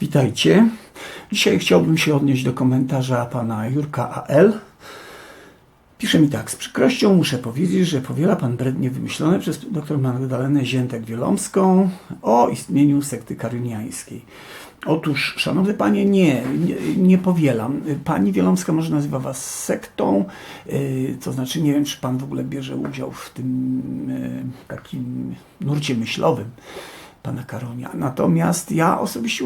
Witajcie. Dzisiaj chciałbym się odnieść do komentarza pana Jurka AL. Pisze mi tak, z przykrością muszę powiedzieć, że powiela pan brednie wymyślone przez dr Magdalenę Ziętek-Wielomską o istnieniu sekty karuniańskiej. Otóż, szanowny panie, nie, nie, nie powielam. Pani Wielomska może nazywa was sektą, yy, to znaczy nie wiem, czy pan w ogóle bierze udział w tym yy, takim nurcie myślowym pana Karonia. Natomiast ja osobiście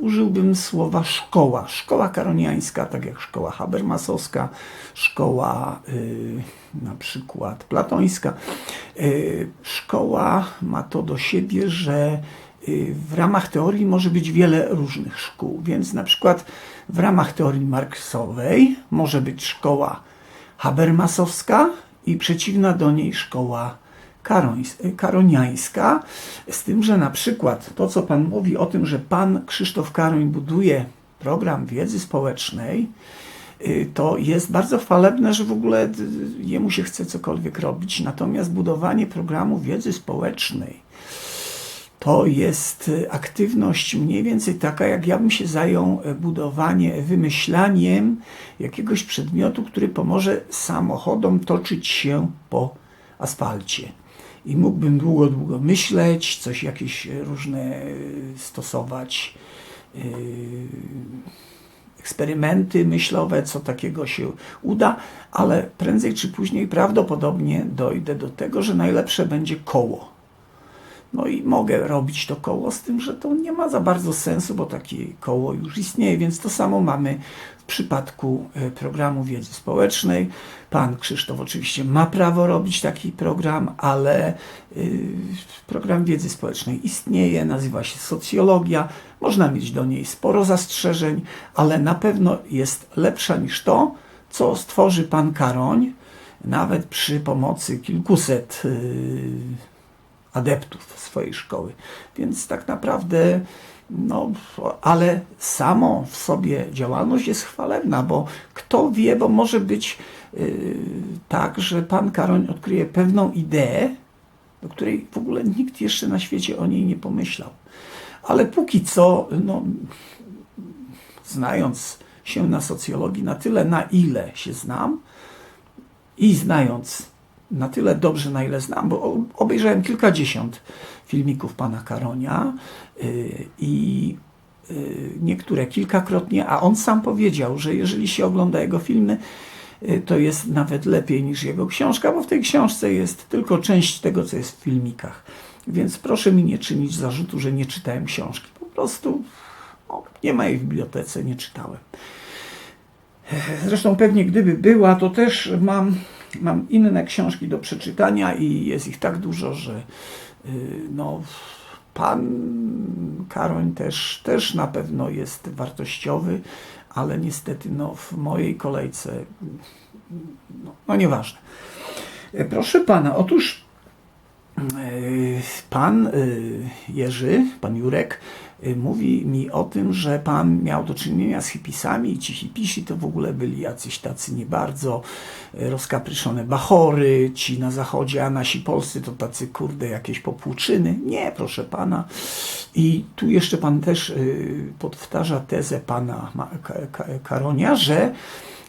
użyłbym słowa szkoła. Szkoła karoniańska, tak jak szkoła habermasowska, szkoła y, na przykład platońska. Y, szkoła ma to do siebie, że y, w ramach teorii może być wiele różnych szkół, więc na przykład w ramach teorii marksowej może być szkoła habermasowska i przeciwna do niej szkoła karoniańska, z tym, że na przykład to, co Pan mówi o tym, że Pan Krzysztof Karoń buduje program wiedzy społecznej, y, to jest bardzo chwalebne, że w ogóle d- jemu się chce cokolwiek robić. Natomiast budowanie programu wiedzy społecznej to jest y, aktywność mniej więcej taka, jak ja bym się zajął budowanie, wymyślaniem jakiegoś przedmiotu, który pomoże samochodom toczyć się po asfalcie. I mógłbym długo, długo myśleć, coś jakieś e, różne e, stosować e, eksperymenty myślowe, co takiego się uda, ale prędzej czy później prawdopodobnie dojdę do tego, że najlepsze będzie koło. No i mogę robić to koło, z tym, że to nie ma za bardzo sensu, bo takie koło już istnieje, więc to samo mamy w przypadku e, programu wiedzy społecznej. Pan Krzysztof oczywiście ma prawo robić taki program, ale y, program wiedzy społecznej istnieje, nazywa się socjologia, można mieć do niej sporo zastrzeżeń, ale na pewno jest lepsza niż to, co stworzy pan Karoń, nawet przy pomocy kilkuset y, adeptów swojej szkoły. Więc tak naprawdę, no, ale samo w sobie działalność jest chwalebna, bo kto wie, bo może być yy, tak, że pan Karoń odkryje pewną ideę, do której w ogóle nikt jeszcze na świecie o niej nie pomyślał. Ale póki co, no, znając się na socjologii na tyle, na ile się znam i znając na tyle dobrze, na ile znam, bo obejrzałem kilkadziesiąt filmików pana Karonia yy, i yy, niektóre kilkakrotnie, a on sam powiedział, że jeżeli się ogląda jego filmy, yy, to jest nawet lepiej niż jego książka, bo w tej książce jest tylko część tego, co jest w filmikach. Więc proszę mi nie czynić zarzutu, że nie czytałem książki. Po prostu no, nie ma jej w bibliotece, nie czytałem. Zresztą pewnie gdyby była, to też mam, mam inne książki do przeczytania i jest ich tak dużo, że y, no, pan Karoń też, też na pewno jest wartościowy, ale niestety no, w mojej kolejce no, no nieważne. E, Proszę pana, otóż e, pan e, Jerzy, pan Jurek, e, mówi mi o tym, że pan miał do czynienia z hipisami i ci hipisi to w ogóle byli jacyś tacy nie bardzo e, rozkapryszone bachory, ci na zachodzie, a nasi polscy to tacy kurde jakieś popłuczyny. Nie, proszę pana. I tu jeszcze pan też y, powtarza tezę pana Karonia, że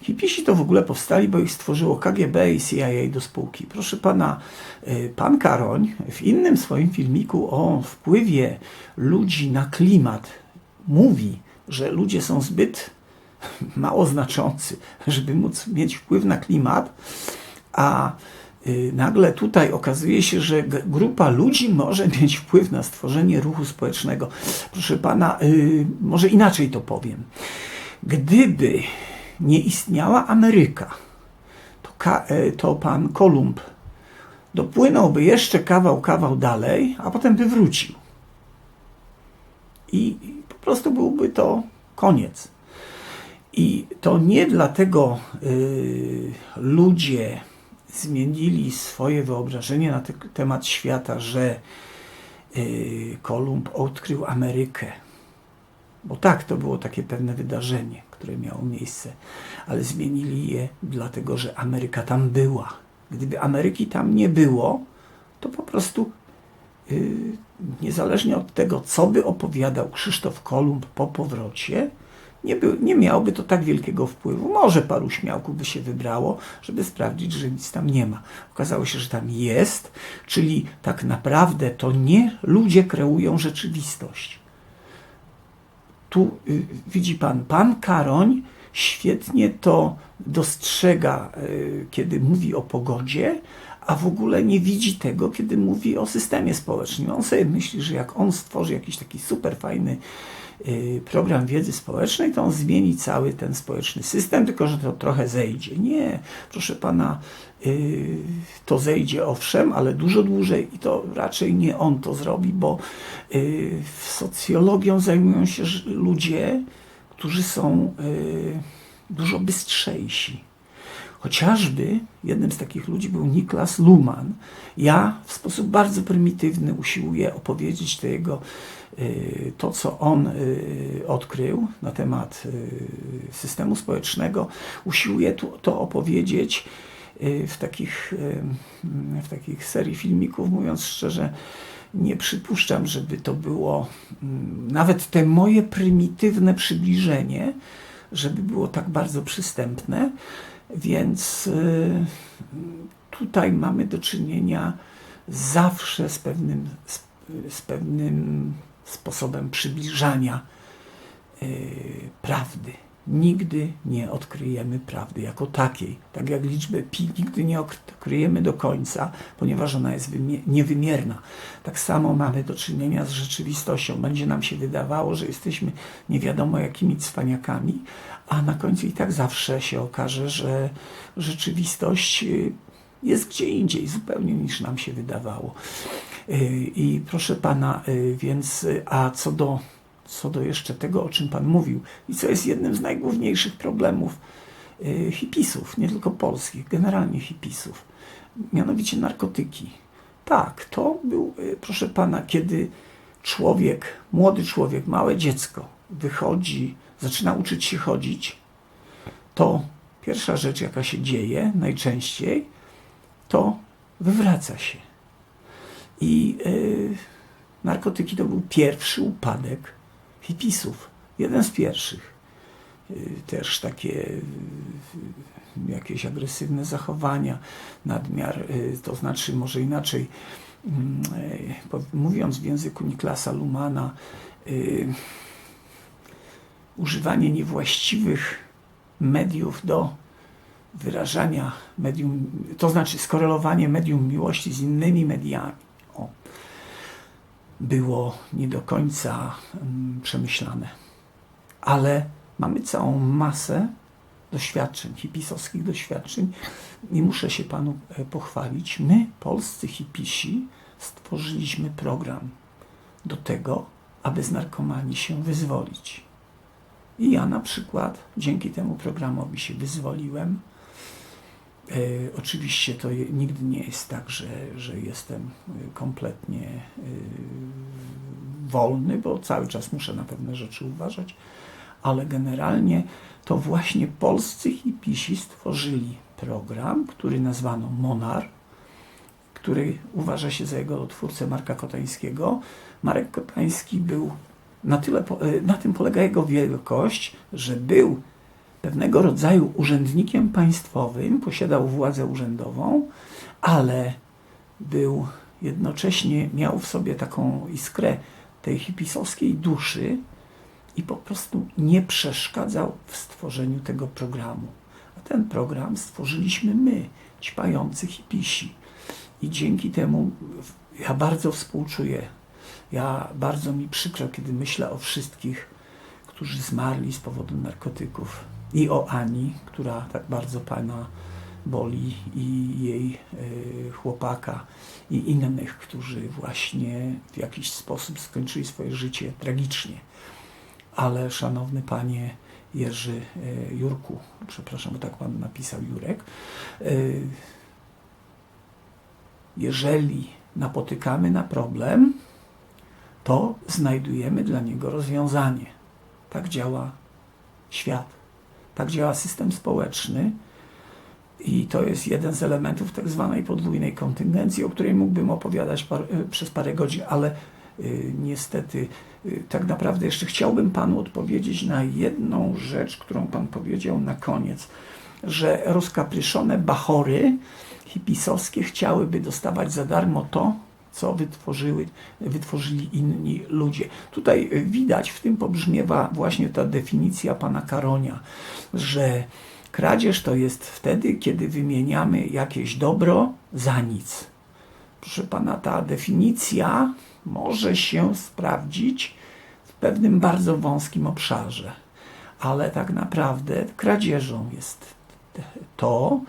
Hipisi to w ogóle powstali, bo ich stworzyło KGB i CIA do spółki. Proszę pana, y, pan Karoń w innym swoim filmiku o wpływie ludzi na klimat mówi, że ludzie są zbyt mało znaczący, żeby móc mieć wpływ na klimat, a y, nagle tutaj okazuje się, że grupa ludzi może mieć wpływ na stworzenie ruchu społecznego. Proszę pana, y, może inaczej to powiem. Gdyby nie istniała Ameryka, to, e, to pan Kolumb dopłynąłby jeszcze kawał, kawał dalej, a potem by wrócił. I po prostu byłby to koniec. I to nie dlatego y, ludzie zmienili swoje wyobrażenie na te, temat świata, że y, Kolumb odkrył Amerykę. Bo tak, to było takie pewne wydarzenie, które miało miejsce, ale zmienili je dlatego, że Ameryka tam była. Gdyby Ameryki tam nie było, to po prostu y, niezależnie od tego, co by opowiadał Krzysztof Kolumb po powrocie, nie, był, nie miałoby to tak wielkiego wpływu. Może paru śmiałków by się wybrało, żeby sprawdzić, że nic tam nie ma. Okazało się, że tam jest, czyli tak naprawdę to nie ludzie kreują rzeczywistość. Tu y, widzi pan, pan Karoń świetnie to dostrzega, y, kiedy mówi o pogodzie, a w ogóle nie widzi tego, kiedy mówi o systemie społecznym. On sobie myśli, że jak on stworzy jakiś taki super fajny y, program wiedzy społecznej, to on zmieni cały ten społeczny system, tylko że to trochę zejdzie. Nie, proszę pana, y, to zejdzie owszem, ale dużo dłużej i to raczej nie on to zrobi, bo socjologią zajmują się ludzie, którzy są dużo bystrzejsi Chociażby jednym z takich ludzi był Niklas Luhmann. Ja w sposób bardzo prymitywny usiłuję opowiedzieć to jego, y, to co on y, odkrył na temat y, systemu społecznego. Usiłuję to opowiedzieć w takich, w takich serii filmików, mówiąc szczerze, nie przypuszczam, żeby to było mm, nawet te moje prymitywne przybliżenie, żeby było tak bardzo przystępne. Więc y, tutaj mamy do czynienia zawsze z pewnym, z, pewnym sposobem przybliżania y, prawdy. Nigdy nie odkryjemy prawdy jako takiej. Tak jak liczbę pi nigdy nie odkryjemy do końca, ponieważ ona jest niewymierna. Tak samo mamy do czynienia z rzeczywistością. Będzie nam się wydawało, że jesteśmy nie wiadomo jakimi cwaniakami, a na końcu i tak zawsze się okaże, że rzeczywistość y, jest gdzie indziej zupełnie niż nam się wydawało. Y, I proszę pana, y, więc, a co do, co do jeszcze tego, o czym pan mówił, i co jest jednym z najgłówniejszych problemów hipisów, nie tylko polskich, generalnie hipisów, mianowicie narkotyki. Tak, to był, proszę pana, kiedy człowiek, młody człowiek, małe dziecko wychodzi zaczyna uczyć się chodzić, to pierwsza rzecz, jaka się dzieje najczęściej, to wywraca się. I yy, narkotyki to był pierwszy upadek hipisów. Jeden z pierwszych. Yy, też takie yy, jakieś agresywne zachowania, nadmiar, y, to znaczy może inaczej, mm, y, mówiąc w języku Niklasa Lumana, y, używanie niewłaściwych mediów do wyrażania medium, to znaczy skorelowanie medium miłości z innymi mediami. Było nie do końca przemyślane. Ale mamy całą masę doświadczeń, hipisowskich doświadczeń i muszę się Panu e, pochwalić. My, polscy hipisi, stworzyliśmy program do tego, aby z narkomanii się wyzwolić. I ja na przykład dzięki temu programowi się wyzwoliłem. E, oczywiście to nigdy nie jest tak, że, że jestem e, kompletnie e, wolny, bo cały czas muszę na pewne rzeczy uważać, ale generalnie to właśnie polscy hipisi stworzyli program, który nazwano Monar, który uważa się za jego twórcę Marka Kotańskiego. Marek Kotański był na, tyle, na tym polega jego wielkość, że był pewnego rodzaju urzędnikiem państwowym, posiadał władzę urzędową, ale był jednocześnie, miał w sobie taką iskrę tej hipisowskiej duszy i po prostu nie przeszkadzał w stworzeniu tego programu. A ten program stworzyliśmy my, ćpający hipisi. I dzięki temu ja bardzo współczuję ja bardzo mi przykro, kiedy myślę o wszystkich, którzy zmarli z powodu narkotyków i o Ani, która tak bardzo pana boli i jej y, chłopaka i innych, którzy właśnie w jakiś sposób skończyli swoje życie tragicznie. Ale szanowny panie Jerzy y, Jurku, przepraszam, bo tak pan napisał Jurek, y, jeżeli napotykamy na problem, to znajdujemy dla niego rozwiązanie. Tak działa świat, tak działa system społeczny. I to jest jeden z elementów tak zwanej podwójnej kontyngencji, o której mógłbym opowiadać par, y, przez parę godzin, ale y, niestety y, tak naprawdę jeszcze chciałbym Panu odpowiedzieć na jedną rzecz, którą Pan powiedział na koniec, że rozkapryszone bachory hipisowskie chciałyby dostawać za darmo to, co wytworzyły, wytworzyli inni ludzie. Tutaj widać, w tym pobrzmiewa właśnie ta definicja pana Karonia, że kradzież to jest wtedy, kiedy wymieniamy jakieś dobro za nic. Proszę pana, ta definicja może się sprawdzić w pewnym bardzo wąskim obszarze, ale tak naprawdę kradzieżą jest to,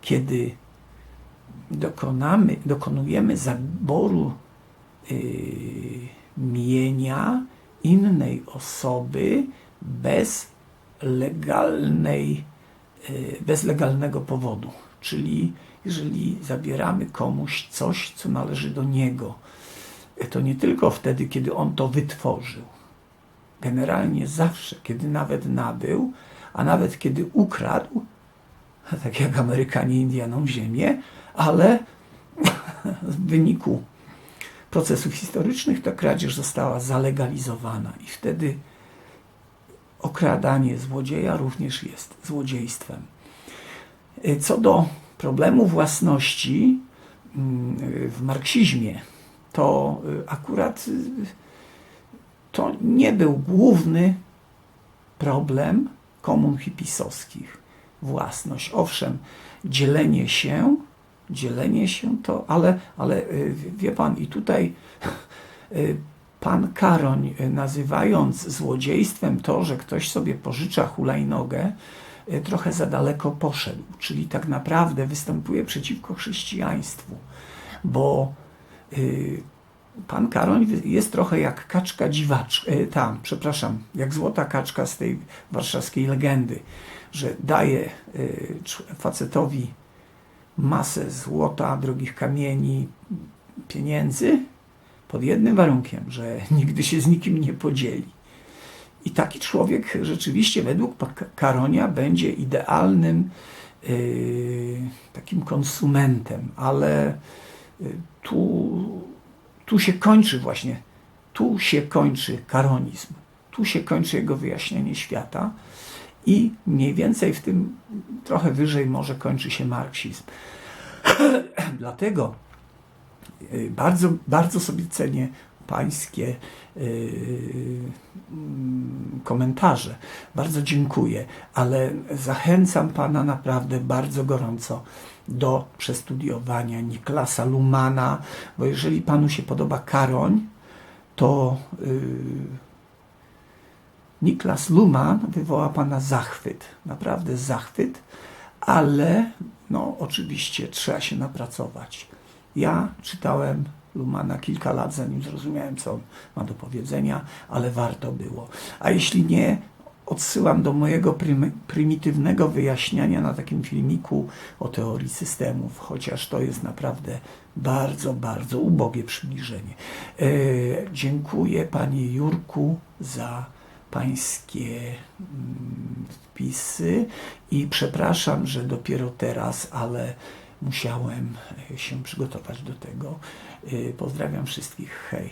kiedy dokonamy, dokonujemy zaboru yy, mienia innej osoby bez legalnej, yy, bez legalnego powodu. Czyli jeżeli zabieramy komuś coś, co należy do niego, to nie tylko wtedy, kiedy on to wytworzył. Generalnie zawsze, kiedy nawet nabył, a nawet kiedy ukradł, tak jak Amerykanie Indianom ziemię, ale w wyniku procesów historycznych ta kradzież została zalegalizowana i wtedy okradanie złodzieja również jest złodziejstwem. Co do problemu własności mm, w marksizmie, to akurat to nie był główny problem komun hipisowskich. Własność. Owszem, dzielenie się dzielenie się to, ale, ale y, wie pan, i tutaj y, pan Karoń, y, nazywając złodziejstwem to, że ktoś sobie pożycza hulajnogę, trochę za daleko poszedł, czyli tak naprawdę występuje przeciwko chrześcijaństwu, bo pan Karoń jest trochę jak kaczka dziwaczka, tam, przepraszam, jak złota kaczka z tej warszawskiej legendy, że daje facetowi masę złota, drogich kamieni, pieniędzy, pod jednym warunkiem, że nigdy się z nikim nie podzieli. I taki człowiek rzeczywiście według Karonia będzie idealnym yy, takim konsumentem, ale yy, tu, tu się kończy właśnie, tu się kończy karonizm, tu się kończy jego wyjaśnienie świata i mniej więcej w tym trochę wyżej może kończy się marksizm. Dlatego y, bardzo, bardzo sobie cenię pańskie y, mm, komentarze. Bardzo dziękuję, ale zachęcam pana naprawdę bardzo gorąco do przestudiowania Niklasa Lumana, bo jeżeli panu się podoba Karoń, to yy, Niklas Luhmann wywoła Pana zachwyt, naprawdę zachwyt, ale no oczywiście trzeba się napracować. Ja czytałem Lumana kilka lat, zanim zrozumiałem, co on ma do powiedzenia, ale warto było. A jeśli nie, odsyłam do mojego prymitywnego wyjaśniania na takim filmiku o teorii systemów, chociaż to jest naprawdę bardzo, bardzo ubogie przybliżenie. E, dziękuję Panie Jurku za pańskie mm, wpisy i przepraszam, że dopiero teraz, ale musiałem się przygotować do tego. Y, pozdrawiam wszystkich. Hej.